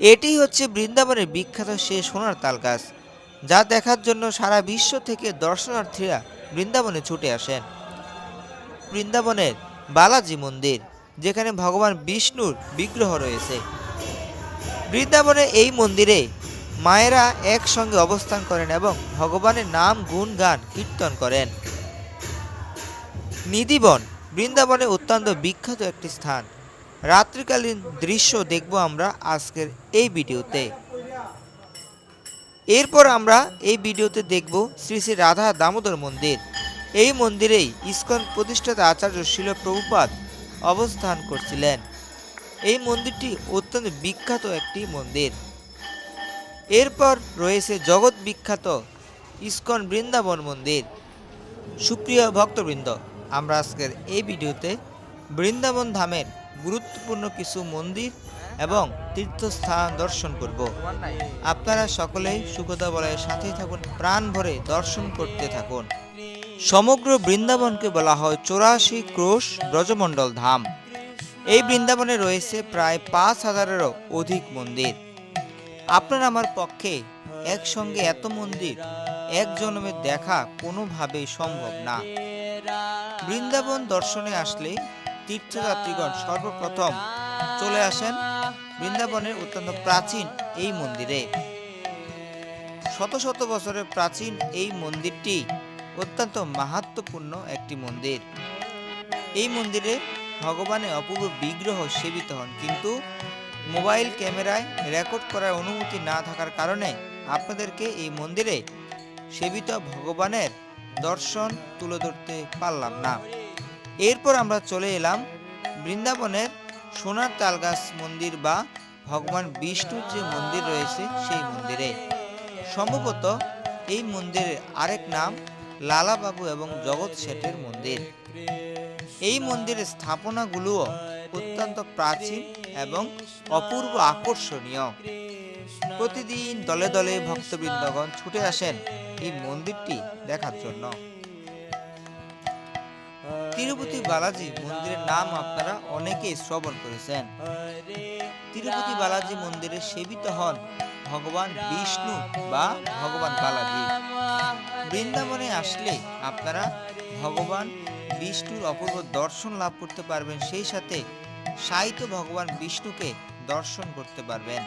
এটি হচ্ছে বৃন্দাবনের বিখ্যাত সে সোনার তালগাছ, যা দেখার জন্য সারা বিশ্ব থেকে দর্শনার্থীরা বৃন্দাবনে ছুটে আসেন। বৃন্দাবনের বালাজি মন্দির, যেখানে ভগবান বিষ্ণুর বিগ্রহ রয়েছে। বৃন্দাবনে এই মন্দিরে মায়েরা একসঙ্গে অবস্থান করেন এবং ভগবানের নাম, গুণ, গান কীর্তন করেন। নিধিবন বৃন্দাবনে অত্যন্ত বিখ্যাত একটি স্থান। রাত্রিকালীন দৃশ্য দেখব আমরা আজকের এই ভিডিওতে। এরপর আমরা এই ভিডিওতে দেখব শ্রী শ্রী রাধা দামোদর মন্দির। এই মন্দিরেই ইসকন প্রতিষ্ঠাতা আচার্য শিল প্রভুপাত অবস্থান করছিলেন। এই মন্দিরটি অত্যন্ত বিখ্যাত একটি মন্দির। এরপর রয়েছে জগৎ বিখ্যাত ইসকন বৃন্দাবন মন্দির। সুপ্রিয় ভক্তবৃন্দ, আমরা আজকের এই ভিডিওতে বৃন্দাবন ধামের গুরুত্বপূর্ণ কিছু মন্দির এবং তীর্থস্থান দর্শন করব। আপনারা সকলেই সুখদা বলয়ের সাথেই থাকুন প্রাণ ভরে দর্শন করতে থাকুন। সমগ্র বৃন্দাবনকে বলা হয় চৌরাশি ক্রোশ ব্রজমণ্ডল ধাম। এই বৃন্দাবনে রয়েছে প্রায় পাঁচ হাজারেরও অধিক মন্দির। আপনার আমার পক্ষে একসঙ্গে এত মন্দির, এক জন্মে দেখা কোনোভাবেই সম্ভব না। বৃন্দাবন দর্শনে আসলে তীর্থযাত্রীগণ সর্বপ্রথম চলে আসেন বৃন্দাবনের অত্যন্ত প্রাচীন এই মন্দিরে। শত শত বছরের প্রাচীন এই মন্দিরটি অত্যন্ত মাহাত্মপূর্ণ একটি মন্দির। এই মন্দিরে ভগবানের অপূর্ব বিগ্রহ সেবিত হন, কিন্তু মোবাইল ক্যামেরায় রেকর্ড করার অনুমতি না থাকার কারণে আপনাদেরকে এই মন্দিরে সেবিত ভগবানের দর্শন তুলে ধরতে পারলাম না। এরপর আমরা চলে এলাম বৃন্দাবনের সোনার তালগাছ মন্দির বা ভগবান বিষ্ণুর যে মন্দির রয়েছে সেই মন্দিরে। সম্ভবত এই মন্দিরের আরেক নাম লালাবাবু এবং জগৎ শেঠের মন্দির। এই মন্দিরের স্থাপনাগুলোও অত্যন্ত প্রাচীন এবং অপূর্ব আকর্ষণীয়। প্রতিদিন দলে দলে ভক্তবৃন্দগণ ছুটে আসেন এই মন্দিরটি দেখার জন্য। তিরুপতি বালাজি মন্দিরের নাম আপনারা অনেকেই শ্রবণ করেছেন। তিরুপতি বালাজি মন্দিরে সেবিত হন ভগবান বিষ্ণু বা ভগবান বালাজি। বৃন্দাবনে আসলে আপনারা ভগবান বিষ্ণুর অপূর্ব দর্শন লাভ করতে পারবেন, সেই সাথে সাহিত্য ভগবান বিষ্ণুকে দর্শন করতে পারবেন।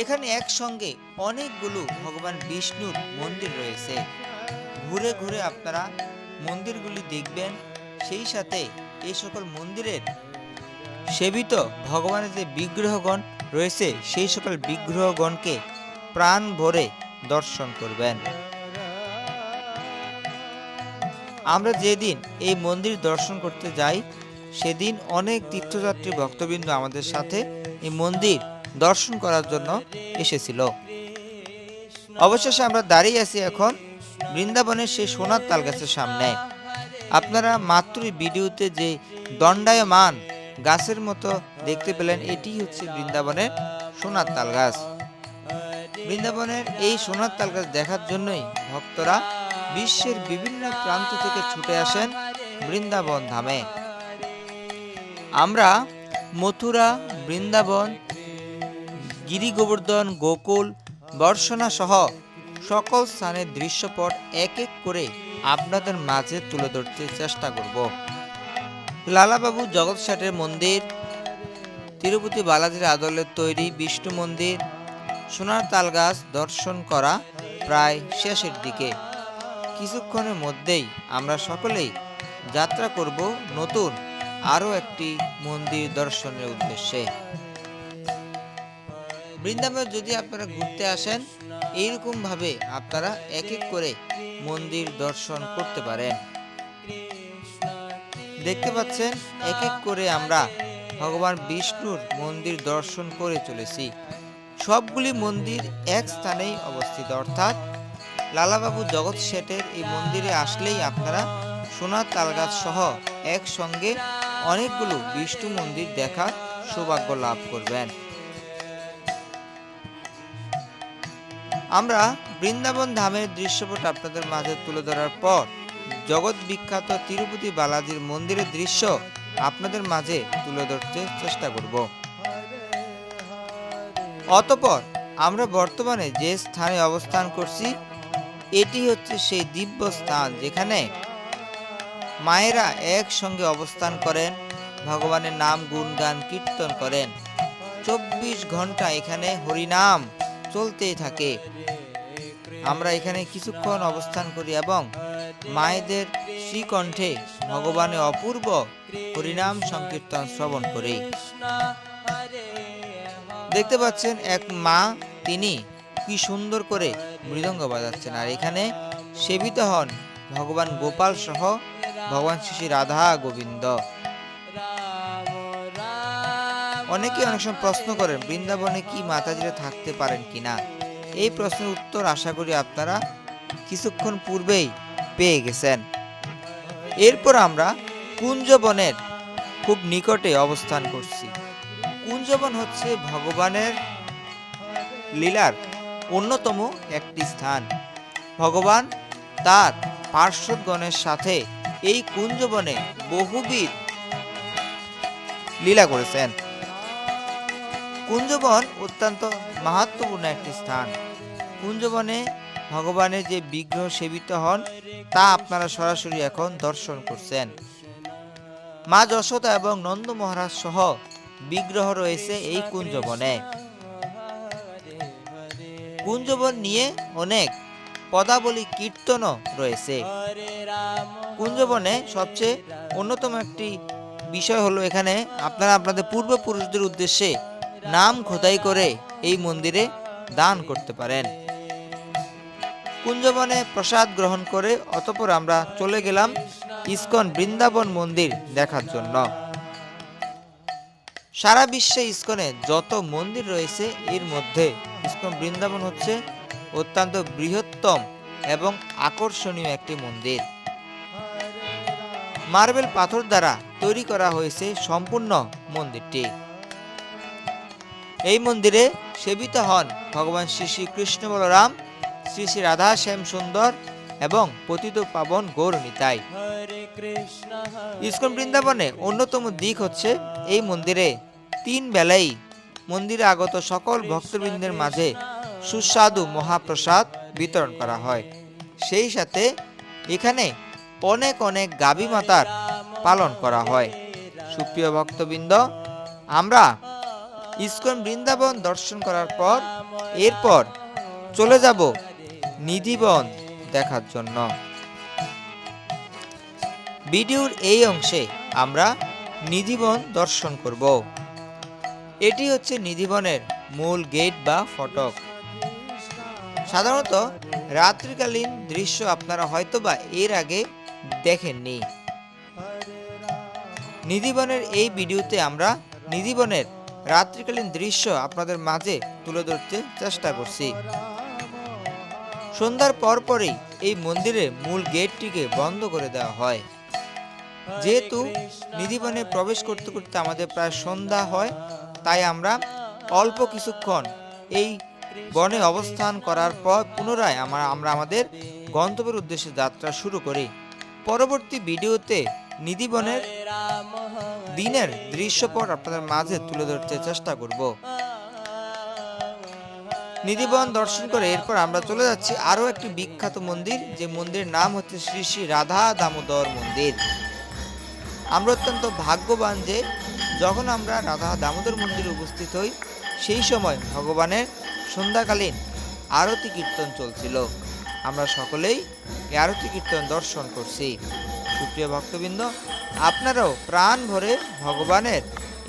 এখানে একসঙ্গে অনেকগুলো ভগবান বিষ্ণুর মন্দির রয়েছে। ঘুরে ঘুরে আপনারা মন্দিরগুলি দেখবেন, সেই সাথে এই সকল মন্দিরের সেবিত ভগবানের যে বিগ্রহগণ রয়েছে, সেই সকল বিগ্রহগণকে প্রাণ ভরে দর্শন করবেন। আমরা যেদিন এই মন্দির দর্শন করতে যাই, সেদিন অনেক তীর্থযাত্রী ভক্তবৃন্দ আমাদের সাথে এই মন্দির দর্শন করার জন্য এসেছিল। অবশেষে আমরা দাঁড়িয়ে আছি এখন বৃন্দাবনের সেই সোনার তাল গাছের সামনে। আপনারা মাত্রই ভিডিওতে যে দণ্ডায়মান গাছের মতো দেখতে পেলেন, এটি হচ্ছে বৃন্দাবনের সোনার তাল গাছ বৃন্দাবনের এই সোনার তাল গাছ দেখার জন্যই ভক্তরা বিশ্বের বিভিন্ন প্রান্ত থেকে ছুটে আসেন বৃন্দাবন ধামে। আমরা মথুরা, বৃন্দাবন গিরি গোবর্ধন গোকুল বর্ষণা সহ সকল স্থানের দৃশ্যপট এক এক করে আপনাদের মাঝে তুলে ধরতে চেষ্টা করব। লালাবাবু জগৎ ষাটের মন্দির, তিরুপতি বালাজির আদলের তৈরি বিষ্ণু মন্দির, সোনার তালগাছ দর্শন করা প্রায় শেষের দিকে। কিছুক্ষণের মধ্যেই আমরা সকলেই যাত্রা করব নতুন আরও একটি মন্দির দর্শনের উদ্দেশ্যে। বৃন্দাবন যদি আপনারা ঘুরতে আসেন, এইরকম ভাবে আপনারা এক এক করে মন্দির দর্শন করতে পারেন। দেখতে পাচ্ছেন এক এক করে আমরা ভগবান বিষ্ণুর মন্দির দর্শন করে চলেছি। সবগুলি মন্দির এক স্থানেই অবস্থিত, অর্থাৎ লালাবাবু জগৎ শেঠের এই মন্দিরে আসলেই আপনারা সোনার তালগাছ সহ একসঙ্গে অনেকগুলো বিষ্ণু মন্দির দেখার সৌভাগ্য লাভ করবেন। আমরা বৃন্দাবন ধামের দৃশ্যপট আপনাদের মাঝে তুলে ধরার পর জগৎ বিখ্যাত তিরুপতি বালাজির মন্দিরের দৃশ্য আপনাদের মাঝে তুলে ধরতে চেষ্টা করব। অতপর আমরা বর্তমানে যে স্থানে অবস্থান করছি, এটি হচ্ছে সেই দিব্য স্থান যেখানে মায়েরা একসঙ্গে অবস্থান করেন, ভগবানের নাম গুণগান কীর্তন করেন। চব্বিশ ঘণ্টা এখানে হরিনাম চলতেই থাকে। আমরা এখানে কিছুক্ষণ অবস্থান করি এবং মায়েদের শ্রীকণ্ঠে ভগবানের অপূর্ব হরিনাম সংকীর্তন শ্রবণ করি। দেখতে পাচ্ছেন এক মা, তিনি কি সুন্দর করে মৃদঙ্গ বাজাচ্ছেন। আর এখানে সেবিত হন ভগবান গোপাল সহ ভগবান শ্রী রাধা গোবিন্দ। অনেকে অনেক সময় প্রশ্ন করেন, বৃন্দাবনে কি মাতাজিরা থাকতে পারেন কিনা? এই প্রশ্নের উত্তর আশা করি আপনারা কিছুক্ষণ পূর্বেই পেয়ে গেছেন। এরপর আমরা কুঞ্জবনের খুব নিকটে অবস্থান করছি। কুঞ্জবন হচ্ছে ভগবানের লীলার অন্যতম একটি স্থান। ভগবান তার পার্শ্বদগণের সাথে এই কুঞ্জবনে বহুবিধ লীলা করেছেন। কুঞ্জবন অত্যন্ত মাহাত্মপূর্ণ একটি স্থান। কুঞ্জবনে ভগবানের যে বিগ্রহ সেবিত হন, তা আপনারা সরাসরি এখন দর্শন করছেন। মা যশোদা এবং নন্দ মহারাজ সহ বিগ্রহ রয়েছে এই কুঞ্জবনে। কুঞ্জবন নিয়ে অনেক পদাবলী কীর্তনও রয়েছে। কুঞ্জবনে সবচেয়ে অন্যতম একটি বিষয় হলো এখানে আপনারা আপনাদের পূর্বপুরুষদের উদ্দেশ্যে নাম খোদাই করে এই মন্দিরে দান করতে পারেন। কুঞ্জবনে প্রসাদ গ্রহণ করে অতপর আমরা চলে গেলাম ইস্কন বৃন্দাবন মন্দির দেখার জন্য। সারা বিশ্বে ইস্কনে যত মন্দির রয়েছে, এর মধ্যে ইস্কন বৃন্দাবন হচ্ছে অত্যন্ত বৃহত্তম এবং আকর্ষণীয় একটি মন্দির। মার্বেল পাথর দ্বারা তৈরি করা হয়েছে সম্পূর্ণ মন্দিরটি। এই মন্দিরে সেবিত হন ভগবান শ্রী শ্রী কৃষ্ণ বলরাম শ্রী শ্রী রাধা শ্যাম সুন্দর এবং পতিত পাবন গৌর নিতাই। ইসকন বৃন্দাবনে অন্যতম দিক হচ্ছে এই মন্দিরে তিন বেলাই মন্দিরে আগত সকল ভক্তবৃন্দের মাঝে সুস্বাদু মহাপ্রসাদ বিতরণ করা হয়। সেই সাথে এখানে অনেক অনেক গাবি মাতার পালন করা হয়। সুপ্রিয় ভক্তবৃন্দ আমরা ইসকন বৃন্দাবন দর্শন করার পর এরপর চলে যাব নিধিবন দেখার জন্য। ভিডিওর এই অংশে আমরা নিধিবন দর্শন করব। এটি হচ্ছে নিধিবনের মূল গেট বা ফটক। সাধারণত রাত্রিকালীন দৃশ্য আপনারা হয়তোবা এর আগে দেখেননি। নিধিবনের এই ভিডিওতে আমরা নিধিবনের রাত্রিকালীন দৃশ্য আপনাদের মাঝে তুলে ধরতে চেষ্টা করছি। সন্ধ্যার পরপরই এই মন্দিরের মূল গেটটিকে বন্ধ করে দেওয়া হয়। যেহেতু নিধিবনে প্রবেশ করতে করতে আমাদের প্রায় সন্ধ্যা হয়, তাই আমরা অল্প কিছুক্ষণ এই বনে অবস্থান করার পর পুনরায় আমরা আমরা আমাদের গন্তব্যের উদ্দেশ্যে যাত্রা শুরু করি। পরবর্তী ভিডিওতে নিধিবনের দিনের দৃশ্যপট আপনাদের মাঝে তুলে ধরতে চেষ্টা করব। নিধিবন দর্শন করে এরপর আমরা চলে যাচ্ছি আরও একটি বিখ্যাত মন্দির, যে মন্দিরের নাম হচ্ছে শ্রী শ্রী রাধা দামোদর মন্দির। আমরা অত্যন্ত ভাগ্যবান যে যখন আমরা রাধা দামোদর মন্দিরে উপস্থিত হই, সেই সময় ভগবানের সন্ধ্যাকালীন আরতি কীর্তন চলছিল। আমরা সকলেই আরতি কীর্তন দর্শন করছি। সুপ্রিয় ভক্তবৃন্দ, আপনারাও প্রাণ ভরে ভগবানের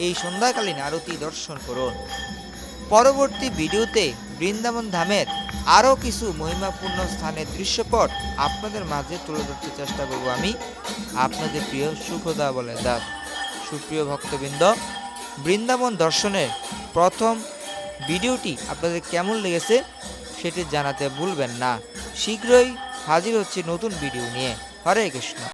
এই সন্ধ্যাকালীন আরতি দর্শন করুন। পরবর্তী ভিডিওতে বৃন্দাবন ধামের আরও কিছু মহিমাপূর্ণ স্থানের দৃশ্যপট আপনাদের মাঝে তুলে ধরতে চেষ্টা করব আমি। আপনাদের প্রিয় সুখদা বলে দাস সুপ্রিয় ভক্তবৃন্দ, বৃন্দাবন দর্শনের প্রথম ভিডিওটি আপনাদের কেমন লেগেছে সেটি জানাতে ভুলবেন না। শীঘ্রই হাজির হচ্ছে নতুন ভিডিও নিয়ে। হরে কৃষ্ণ।